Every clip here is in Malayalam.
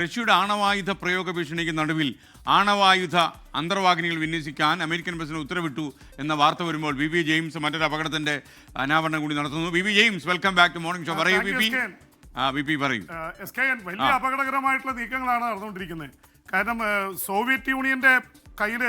റഷ്യയുടെ ആണവായുധ പ്രയോഗ ഭീഷണിക്ക് നടുവിൽ ആണവായുധ അന്തർവാഹിനികൾ വിന്യസിക്കാൻ അമേരിക്കൻ പ്രസിഡന്റ് ഉത്തരവിട്ടു എന്ന വാർത്ത വരുമ്പോൾ വി വി ജെയിംസ് മറ്റൊരു അപകടത്തിന്റെ അനാവരണം കൂടി നടത്തുന്നു. V V James welcome back to morning show പറയൂ ബി പി. പറയൂ. എസ് കെ എൻ വലിയ അപകടകരമായിട്ടുള്ള നീക്കങ്ങളാണ് നടന്നുകൊണ്ടിരിക്കുന്നത് കാരണം സോവിയറ്റ് യൂണിയന്റെ കയ്യിൽ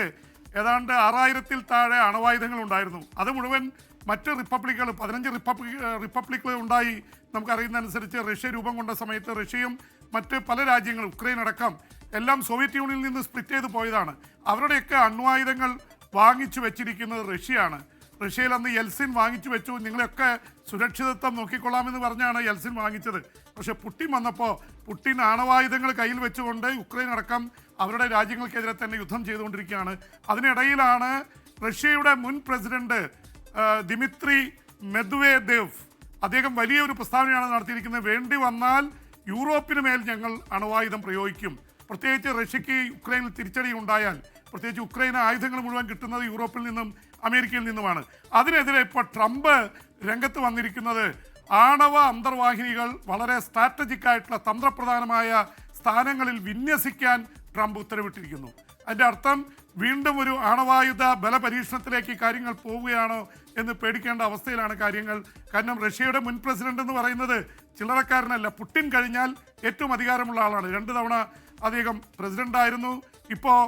ഏതാണ്ട് ആറായിരത്തിൽ താഴെ അണവായുധങ്ങൾ ഉണ്ടായിരുന്നു. അത് മുഴുവൻ മറ്റ് റിപ്പബ്ലിക്കുകൾ പതിനഞ്ച് റിപ്പബ്ലിക് റിപ്പബ്ലിക്കുകൾ ഉണ്ടായി. നമുക്കറിയുന്ന അനുസരിച്ച് റഷ്യ രൂപം കൊണ്ട സമയത്ത് റഷ്യയും മറ്റ് പല രാജ്യങ്ങളും ഉക്രൈൻ അടക്കം എല്ലാം സോവിയറ്റ് യൂണിയനിൽ നിന്ന് സ്പ്ലിറ്റ് ചെയ്ത് പോയതാണ്. അവരുടെയൊക്കെ അണ്വായുധങ്ങൾ വാങ്ങിച്ചു വെച്ചിരിക്കുന്നത് റഷ്യയാണ്. റഷ്യയിൽ അന്ന് യെൽസിൻ വാങ്ങിച്ചു വെച്ചു. നിങ്ങളെയൊക്കെ സുരക്ഷിതത്വം നോക്കിക്കൊള്ളാമെന്ന് പറഞ്ഞാണ് യെൽസിൻ വാങ്ങിച്ചത്. പക്ഷേ പുട്ടിൻ വന്നപ്പോൾ പുട്ടിൻ ആണവായുധങ്ങൾ കയ്യിൽ വെച്ചുകൊണ്ട് ഉക്രൈൻ അടക്കം അവരുടെ രാജ്യങ്ങൾക്കെതിരെ തന്നെ യുദ്ധം ചെയ്തുകൊണ്ടിരിക്കുകയാണ്. അതിനിടയിലാണ് റഷ്യയുടെ മുൻ പ്രസിഡന്റ് ദിമിത്രി മെദ്വേദേവ്. അദ്ദേഹം വലിയൊരു പ്രസ്താവനയാണ് നടത്തിയിരിക്കുന്നത്. വേണ്ടി വന്നാൽ യൂറോപ്പിന് മേൽ ഞങ്ങൾ അണുവായുധം പ്രയോഗിക്കും. പ്രത്യേകിച്ച് റഷ്യക്ക് യുക്രൈനിൽ തിരിച്ചടി ഉണ്ടായാൽ പ്രത്യേകിച്ച് ഉക്രൈന് ആയുധങ്ങൾ മുഴുവൻ കിട്ടുന്നത് യൂറോപ്പിൽ നിന്നും അമേരിക്കയിൽ നിന്നുമാണ്. അതിനെതിരെ ഇപ്പോൾ ട്രംപ് രംഗത്ത് വന്നിരിക്കുന്നത്. ആണവ അന്തർവാഹിനികൾ വളരെ സ്ട്രാറ്റജിക് ആയിട്ടുള്ള തന്ത്രപ്രധാനമായ സ്ഥാനങ്ങളിൽ വിന്യസിക്കാൻ ട്രംപ് ഉത്തരവിട്ടിരിക്കുന്നു. അതിന്റെ അർത്ഥം വീണ്ടും ഒരു ആണവായുധ ബലപരീക്ഷണത്തിലേക്ക് കാര്യങ്ങൾ പോവുകയാണോ എന്ന് പേടിക്കേണ്ട അവസ്ഥയിലാണ് കാര്യങ്ങൾ. കാരണം റഷ്യയുടെ മുൻ പ്രസിഡന്റ് എന്ന് പറയുന്നത് ചില്ലറക്കാരനല്ല. പുട്ടിൻ കഴിഞ്ഞാൽ ഏറ്റവും അധികാരമുള്ള ആളാണ്. രണ്ട് തവണ അദ്ദേഹം പ്രസിഡന്റ് ആയിരുന്നു. ഇപ്പോൾ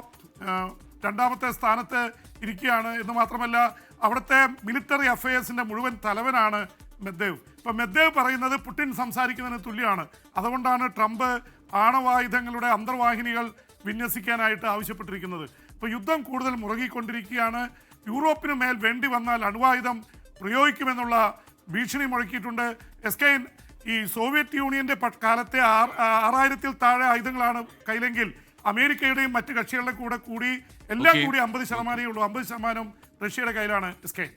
രണ്ടാമത്തെ സ്ഥാനത്ത് ഇരിക്കുകയാണ് എന്ന് മാത്രമല്ല അവിടുത്തെ മിലിറ്ററി അഫയേഴ്സിന്റെ മുഴുവൻ തലവനാണ് മെദ്ദേവ്. ഇപ്പൊ മെദ്ദേവ് പറയുന്നത് പുടിൻ സംസാരിക്കുന്നതിന് തുല്യമാണ്. അതുകൊണ്ടാണ് ട്രംപ് ആണവായുധങ്ങളുടെ അന്തർവാഹിനികൾ വിന്യസിക്കാനായിട്ട് ആവശ്യപ്പെട്ടിരിക്കുന്നത്. ഇപ്പൊ യുദ്ധം കൂടുതൽ മുറുകിക്കൊണ്ടിരിക്കുകയാണ്. യൂറോപ്പിന് മേൽ വേണ്ടി വന്നാൽ അണുവായുധം പ്രയോഗിക്കുമെന്നുള്ള ഭീഷണി മുഴക്കിയിട്ടുണ്ട്. എസ് കെ ഈ സോവിയറ്റ് യൂണിയന്റെ കാലത്തെ ആറായിരത്തിൽ താഴെ ആയുധങ്ങളാണ് കയ്യിലെങ്കിൽ അമേരിക്കയുടെയും മറ്റ് കക്ഷികളുടെ കൂടെ കൂടി എല്ലാം കൂടി അമ്പത് ശതമാനമേ ഉള്ളൂ. അമ്പത് ശതമാനം റഷ്യയുടെ കയ്യിലാണ്. S K